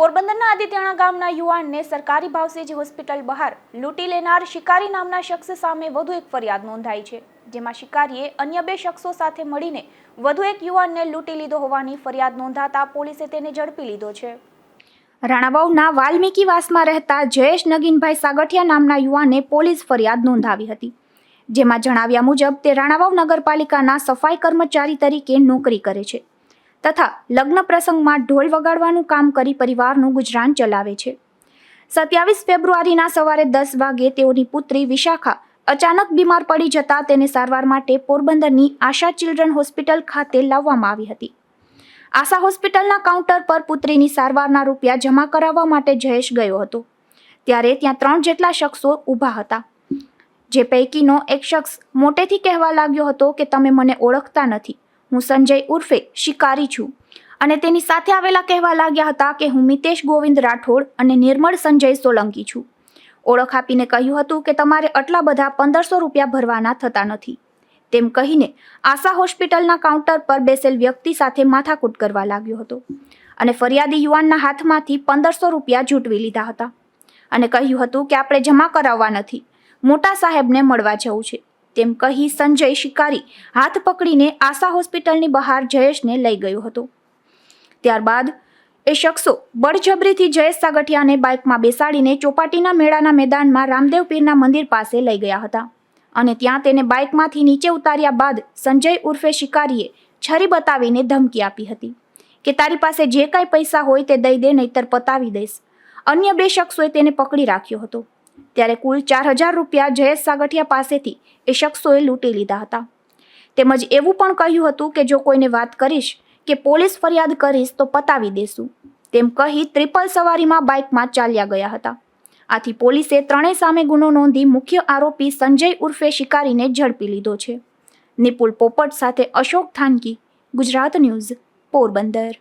પોરબંદરના આદિત્યણા ગામના યુવાનને સરકારી ભાવસેજ હોસ્પિટલ બહાર લૂંટી લેનાર શિકારી નામના શખ્સ સામે વધુ એક ફરિયાદ નોંધાઈ છે, જેમાં શિકારીએ અન્ય બે શખ્સો સાથે મળીને વધુ એક યુવાનને લૂંટી લીધો હોવાની ફરિયાદ નોંધાતા પોલીસે તેને ઝડપી લીધો છે. રાણાવાવના વાલ્મીકીવાસમાં રહેતા જયેશ નગીનભાઈ સાગઠિયા નામના યુવાને પોલીસ ફરિયાદ નોંધાવી હતી, જેમાં જણાવ્યા મુજબ તે રાણાવાવ નગરપાલિકાના સફાઈ કર્મચારી તરીકે નોકરી કરે છે. તથા લગ્ન પ્રસંગમાં ઢોલ વગાડવાનું કામ કરી પરિવારનું ગુજરાન ચલાવે છે. સત્યાવીસ ફેબ્રુઆરીના સવારે દસ વાગે તેઓની પુત્રી વિશાખા અચાનક બીમાર પડી જતા તેને સારવાર માટે પોરબંદરની આશા ચિલ્ડ્રન હોસ્પિટલ ખાતે લાવવામાં આવી હતી. આશા હોસ્પિટલના કાઉન્ટર પર પુત્રીની સારવારના રૂપિયા જમા કરાવવા માટે જયેશ ગયો હતો. ત્યારે ત્યાં ત્રણ જેટલા શખ્સો ઊભા હતા. જે પૈકીનો એક શખ્સ મોટેથી કહેવા લાગ્યો હતો કે તમે મને ઓળખતા નથી. હું સંજય ઉર્ફે શિકારી છું. અને તેની સાથે આવેલા કહેવા લાગ્યા હતા કે હું મિતેશ ગોવિંદ રાઠોડ અને નિર્મળ સંજય સોલંકી છું. ઓળખ આપીને કહ્યું હતું કે તમારે આટલા બધા પંદરસો રૂપિયા ભરવાના થતા નથી. તેમ કહીને આશા હોસ્પિટલના કાઉન્ટર પર બેસેલ વ્યક્તિ સાથે માથાકૂટ કરવા લાગ્યો હતો અને ફરિયાદી યુવાનના હાથમાંથી પંદરસો રૂપિયા ઝૂંટવી લીધા હતા. અને કહ્યું હતું કે આપણે જમા કરાવવા નથી. મોટા સાહેબને મળવા જવું છે. તેમ કહી સંજય શિકારી હાથ પકડીને આશા હોસ્પિટલની બહાર જયેશને લઈ ગયો હતો. ત્યારબાદ એ શખ્સો બળજબરીથી જયેશ સાગઠિયાને બાઇકમાં બેસાડીને ચોપાટીના મેળાના મેદાનમાં રામદેવ પીરના મંદિર પાસે લઈ ગયા હતા અને ત્યાં તેને બાઇકમાંથી નીચે ઉતાર્યા બાદ સંજય ઉર્ફે શિકારીએ છરી બતાવીને ધમકી આપી હતી કે તારી પાસે જે કાંઈ પૈસા હોય તે દઈ દે નહીતર પતાવી દઈશ. અન્ય બે શખ્સોએ તેને પકડી રાખ્યો હતો. ત્યારે કુલ ચાર હજાર રૂપિયા જયેશ સાગઠિયા પાસેથી એ શખ્સોએ લૂંટી લીધા હતા. તેમજ એવું પણ કહ્યું હતું કે જો કોઈને વાત કરીશ કે પોલીસ ફરિયાદ કરીશ તો પતાવી દેશું. તેમ કહી ટ્રિપલ સવારીમાં બાઇકમાં ચાલ્યા ગયા હતા. આથી પોલીસે ત્રણેય સામે ગુનો નોંધી મુખ્ય આરોપી સંજય ઉર્ફે શિકારીને ઝડપી લીધો છે. નિપુલ પોપટ સાથે અશોક થાનકી ગુજરાત ન્યૂઝ, પોરબંદર.